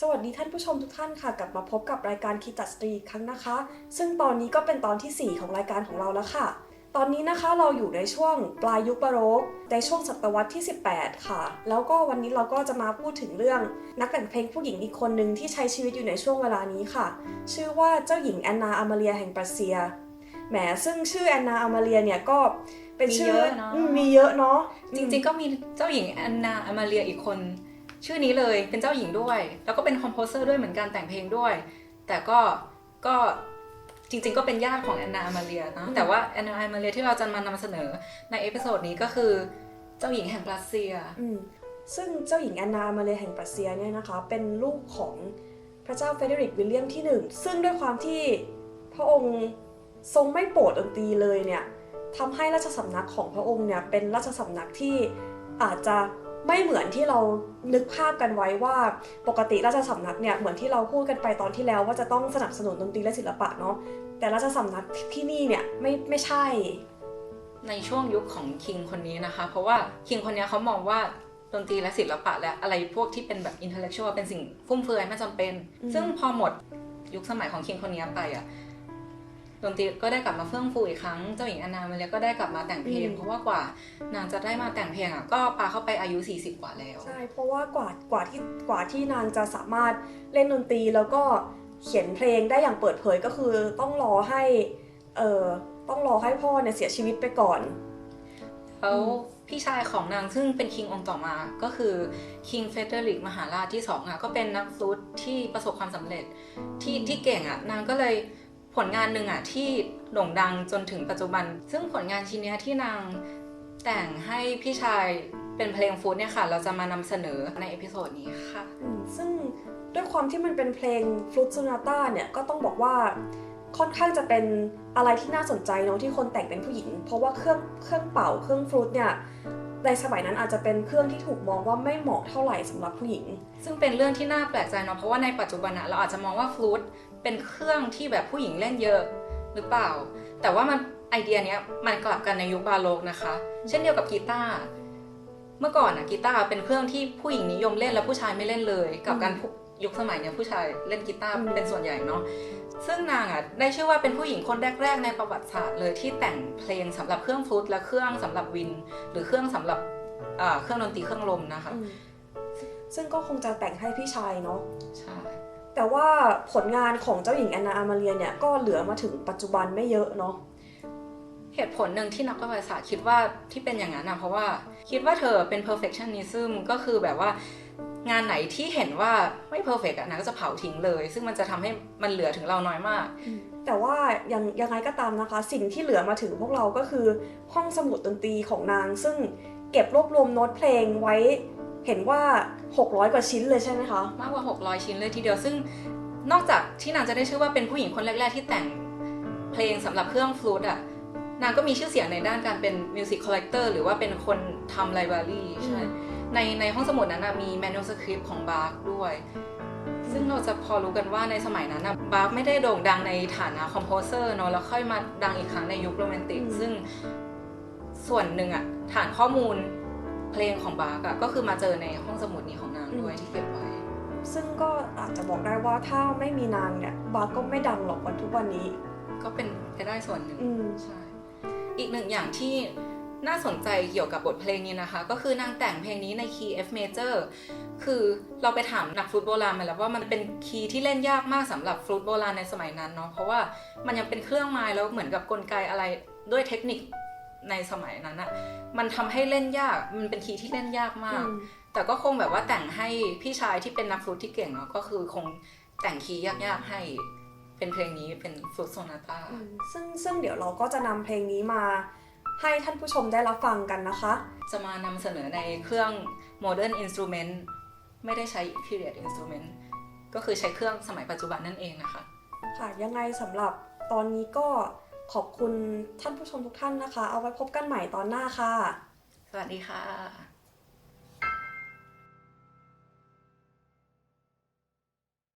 สวัสดีท่านผู้ชมทุกท่านค่ะ กลับมาพบกับรายการคีตัดสตรีอีกครั้งนะคะ ซึ่งตอนนี้ก็เป็นตอนทีสี่ 4 ของรายการของเราแล้วค่ะ ตอนนี้นะคะเราอยู่ในช่วงปลายยุคบาโรกในช่วงศตวรรษที่ 18 ค่ะ แล้วก็วันนี้เราก็จะมาพูดถึงเรื่องนักแต่งเพลงผู้หญิงอีกคนหนึ่งที่ใช้ชีวิตอยู่ในช่วงเวลานี้ค่ะ ชื่อว่าเจ้าหญิงแอนนาอามาเรียแห่งปรัสเซียแหมซึ่งชื่อแอนนาอามาเรียเนี่ยก็เป็นชื่มีเยอะเนอะมมีเยอะเนาะจริงๆก็มีเจ้าหญิงแอนนาอมาเรียอีกคน ชื่อนี้เลยเป็นเจ้าหญิงด้วย แล้วก็เป็นคอมโพเซอร์ด้วยเหมือนกันแต่งเพลงด้วย แต่ก็ก็จริงๆ ก็เป็นญาติของแอนนาอมาเรียนะแต่ว่าแอนนาอมาเรียที่เราจะมานำเสนอในเอพิโซดนี้ก็คือเจ้าหญิงแห่งรัสเซียอืมซึ่งเจ้าหญิงแอนนามาเลยแห่งปรัสเซียเนี่ยนะคะเป็นลูกของพระเจ้าเฟเดริกวิลเลียมที่หนึ่งซึ่งด้วยความที่พระองค์ทรงไม่โปรดดนตรีเลยเนี่ยทำให้ราชสำนักของพระองค์เนี่ยเป็นราชสำนักที่อาจจะ ไม่เหมือนที่เรานึกภาพกันไว้ว่าปกติราชสำนักเนี่ยเหมือนที่เราพูดกันไปตอนที่แล้วว่าจะต้องสนับสนุนดนตรีและศิลปะเนาะแต่ราชสำนักที่นี่เนี่ยไม่ไม่ใช่ ในช่วงยุคของคิงคนนี้นะคะ เพราะว่าคิงคนนี้เขามองว่าดนตรีและศิลปะและอะไรพวกที่เป็นแบบอินเทลเล็กชวลเป็นสิ่งฟุ่มเฟือยไม่จำเป็นอืมซึ่งพอหมดยุคสมัยของคิงคนนี้ไปอะ ดนตรีก็ได้กลับมาเฟื่องฟูอีกครั้ง เจ้าหญิงแอนนามาเรียก็ได้กลับมาแต่งเพลง เพราะว่ากว่านางจะได้มาแต่งเพลงอะก็ปาเข้าไปอายุ 40 กว่าแล้ว ใช่ เพราะว่ากว่ากว่าที่กว่าที่นางจะสามารถเล่นดนตรีแล้วก็เขียนเพลงได้อย่างเปิดเผยก็คือต้องรอให้เอ่อต้องรอให้พ่อเนี่ยเสียชีวิตไปก่อนแล้วอืมพี่ชายของนางซึ่งเป็นคิงองค์ต่อมาก็คือคิงเฟเดริกมหาราชที่สองอะก็เป็นนักฟลุตที่ประสบความสำเร็จที่ที่เก่งอะนางก็เลย ผลงานหนึ่งอะที่โด่งดังจนถึงปัจจุบัน ซึ่งผลงานชิ้นเนี้ยที่นางแต่งให้พี่ชายเป็นเพลงฟลุตเนี่ยค่ะ เราจะมานำเสนอในเอพิโซดนี้ค่ะอืมซึ่งด้วยความที่มันเป็นเพลงฟลุตซูนาต้าเนี่ย ก็ต้องบอกว่าค่อนข้างจะเป็นอะไรที่น่าสนใจเนาะที่คนแต่งเป็นผู้หญิง เพราะว่าเครื่องเครื่องเป่าเครื่องฟลุตเนี่ยในสมัยนั้นอาจจะเป็นเครื่องที่ถูกมองว่าไม่เหมาะเท่าไหร่สำหรับผู้หญิง ซึ่งเป็นเรื่องที่น่าแปลกใจเนาะเพราะว่าในปัจจุบันอะเราอาจจะมองว่าฟลูต เป็นเครื่องที่แบบผู้หญิงเล่นเยอะหรือเปล่า แต่ว่ามันไอเดียเนี้ยมันกลับกันในยุคบาโลกนะคะ เช่นเดียวกับกีตาร์เมื่อก่อนอะกีตาร์เป็นเครื่องที่ผู้หญิงนิยมเล่นแล้วผู้ชายไม่เล่นเลย กับการผู้ยุคสมัยเนี้ยผู้ชายเล่นกีตาร์อืมเป็นส่วนใหญ่เนาะซึ่งนางอะได้ชื่อว่าเป็นผู้หญิงคนแรก ๆ ในประวัติศาสตร์เลยที่แต่งเพลงสำหรับเครื่องฟลูตและเครื่องสำหรับวิน หรือเครื่องสำหรับอ่าเครื่องดนตรีเครื่องลมนะคะอืมซึ่งก็คงจะแต่งให้พี่ชายเนาะใช่ แต่ว่าผลงานของเจ้าหญิงแอนนาอามาเรียเนี่ยก็เหลือมาถึงปัจจุบันไม่เยอะเนาะเหตุผลหนึ่งที่นักประวัติศาสตร์คิดว่าที่เป็นอย่างนั้นนะเพราะว่าคิดว่าเธอเป็น perfectionism ก็คือแบบว่างานไหนที่เห็นว่าไม่ perfect อะนางก็จะเผาทิ้งเลย ซึ่งมันจะทำให้มันเหลือถึงเราน้อยมาก แต่ว่ายังยังไงก็ตามนะคะ สิ่งที่เหลือมาถึงพวกเราก็คือห้องสมุดดนตรีของนาง ซึ่งเก็บรวบรวมโน้ตเพลงไว้ เห็นว่า 600 กว่าชิ้นเลยใช่ไหมคะ มากกว่า 600 ชิ้นเลยทีเดียว ซึ่งนอกจากที่นางจะได้ชื่อว่าเป็นผู้หญิงคนแรก ๆ ที่แต่งเพลงสำหรับเครื่องฟลูตอะนางก็มีชื่อเสียงในด้านการเป็นมิวสิกคอลเลกเตอร์หรือว่าเป็นคนทำไลบรารีใช่อืมในในห้องสมุดนั้นนะมีแมน u สคริปต์ของบาร์กด้วย ซึ่งเราจะพอรู้กันว่าในสมัยนั้นนะบาร์กไม่ได้โด่งดังในฐานะคอมโพเซอร์เนอะแล้วค่อยมาดังอีกครั้งในยุคโรแมนติกอืมซึ่งส่วนหนึ่งอะฐานข้อมูล เพลงของบาร์กอะก็คือมาเจอในห้องสมุดนี้ของนางด้วยที่เก็บไว้ ซึ่งก็อาจจะบอกได้ว่าถ้าไม่มีนางเนี่ยบาร์ก็ไม่ดังหรอกวันทุกวันนี้ ก็เป็นไปได้ส่วนหนึ่งอืมใช่อีกหนึ่งอย่างที่น่าสนใจเกี่ยวกับบทเพลงนี้นะคะ ก็คือนางแต่งเพลงนี้ในคีย์ F major คือเราไปถามนักฟลุตโบราณมาแล้วว่ามันเป็นคีย์ที่เล่นยากมากสำหรับฟลุตโบราณในสมัยนั้นเนาะเพราะว่ามันยังเป็นเครื่องไม้แล้วเหมือนกับกลไกอะไรด้วยเทคนิค ในสมัยนั้นอะมันทำให้เล่นยาก มันเป็นคีย์ที่เล่นยากมากอืมแต่ก็คงแบบว่าแต่งให้พี่ชายที่เป็นนักฟลุตที่เก่งเนาะก็คือคงแต่งคีย์ยากๆให้เป็นเพลงนี้เป็นฟลุตโซนาต้าอืมซึ่งซึ่งเดี๋ยวเราก็จะนำเพลงนี้มาให้ท่านผู้ชมได้รับฟังกันนะคะ จะมานำเสนอในเครื่อง modern instrument ไม่ได้ใช้ period instrument ก็คือใช้เครื่องสมัยปัจจุบันนั่นเองนะคะ ค่ะ ยังไงสำหรับตอนนี้ก็ ขอบคุณท่านผู้ชมทุกท่านนะคะ เอาไว้พบกันใหม่ตอนหน้าค่ะ สวัสดีค่ะ